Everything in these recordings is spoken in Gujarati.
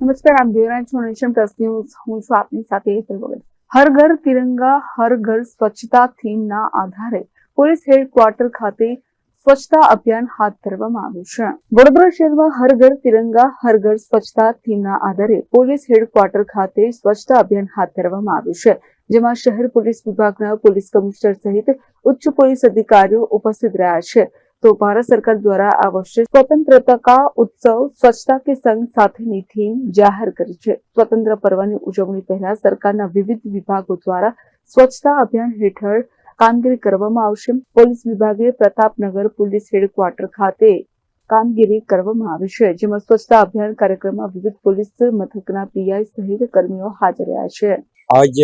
નમસ્કાર આપ જોઈ રહ્યા છો નેશન ન્યૂઝ હું છું આપની સાથે હેતલ વગર હર ઘર તિરંગા હર ઘર સ્વચ્છતા થીમના આધારે પોલીસ હેડક્વાર્ટર ખાતે સ્વચ્છતા અભિયાન હાથ ધરવામાં આવ્યું છે વડોદરા શહેરમાં હર ઘર તિરંગા હર ઘર સ્વચ્છતા થીમના આધારે પોલીસ હેડક્વાર્ટર ખાતે સ્વચ્છતા અભિયાન હાથ ધરવામાં આવ્યું છે જેમાં શહેર પોલીસ વિભાગના પોલીસ કમિશનર સહિત ઉચ્ચ પોલીસ અધિકારીઓ ઉપસ્થિત રહ્યા છે। તો ભારત સરકાર દ્વારા આ વર્ષે સ્વતંત્રતા ઉત્સવ સ્વચ્છતા કે સંઘ સાથેની થીમ જાહેર કરી છે. સ્વતંત્ર પર્વની ઉજવણી પહેલા સરકારના વિવિધ વિભાગો દ્વારા સ્વચ્છતા અભિયાન હેઠળ કામગીરી કરવામાં આવશે. પોલીસ વિભાગે પ્રતાપનગર પોલીસ હેડક્વાર્ટર ખાતે કામગીરી કરવામાં આવી છે, જેમાં સ્વચ્છતા અભિયાન કાર્યક્રમમાં વિવિધ પોલીસ મથકના પીઆઈ સહિત કર્મીઓ હાજર રહ્યા છે. આજ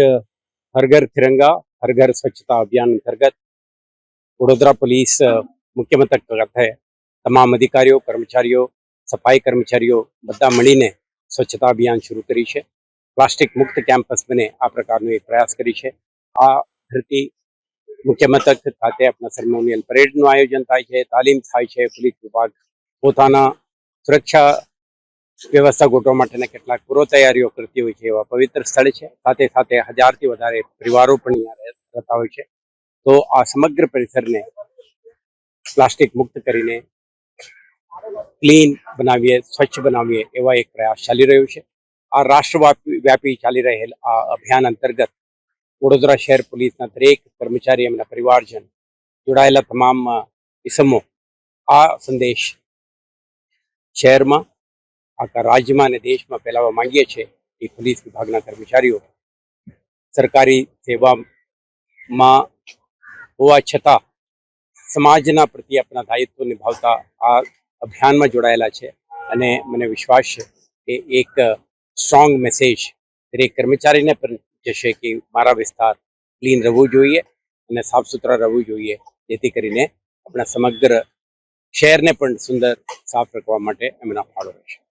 હર તિરંગા હર સ્વચ્છતા અભિયાન અંતર્ગત વડોદરા પોલીસ અ, મુખ્ય મથક ખાતે તમામ અધિકારીઓ કર્મચારીઓ સફાઈ કર્મચારીઓ બધા મળીને સ્વચ્છતા અભિયાન શરૂ કરી છે. પ્લાસ્ટિક મુક્ત કેમ્પસ બને આ પ્રકારનો એક પ્રયાસ કરી છે. આ ધરતી મુખ્યમથક ખાતે આપણા સેરેમોનિયલ પરેડનું આયોજન થાય છે તાલીમ થાય છે. પોલીસ વિભાગ પોતાના સુરક્ષા વ્યવસ્થા ગોઠવવા માટેના કેટલાક પૂર્વ તૈયારીઓ કરતી હોય છે એવા પવિત્ર સ્થળ છે. સાથે સાથે હજારથી વધારે પરિવારો પણ અહીંયા રહેતા હોય છે. તો આ સમગ્ર પરિસરને પ્લાસ્ટિક મુક્ત કરીને ક્લીન બનાવીએ, સ્વચ્છ બનાવીએ એવા એક પ્રયાસ ચાલી રહ્યો છે. આ રાષ્ટ્રવ્યાપી, વ્યાપી ચાલી રહેલ આ અભિયાન અંતર્ગત વડોદરા શહેર પોલીસના દરેક કર્મચારી એમના પરિવારજન જોડાયેલા તમામ ઇસમો આ સંદેશ શહેરમાં, આખા રાજ્યમાં અને દેશમાં ફેલાવવા માંગીએ છીએ. એ પોલીસ વિભાગના કર્મચારીઓ સરકારી સેવામાં હોવા છતાં સમાજના પ્રત્યે આપણા દાયિત્વ નિભાવતા આ અભિયાનમાં જોડાયેલા છે. અને મને વિશ્વાસ છે કે એક સ્ટ્રોંગ મેસેજ દરેક કર્મચારીને પણ જશે કે મારા વિસ્તાર ક્લીન રહેવું જોઈએ અને સાફ સુથરા રહેવું જોઈએ, જેથી કરીને આપણા સમગ્ર શહેરને પણ સુંદર સાફ રાખવા માટે એમના ફાળો રહેશે.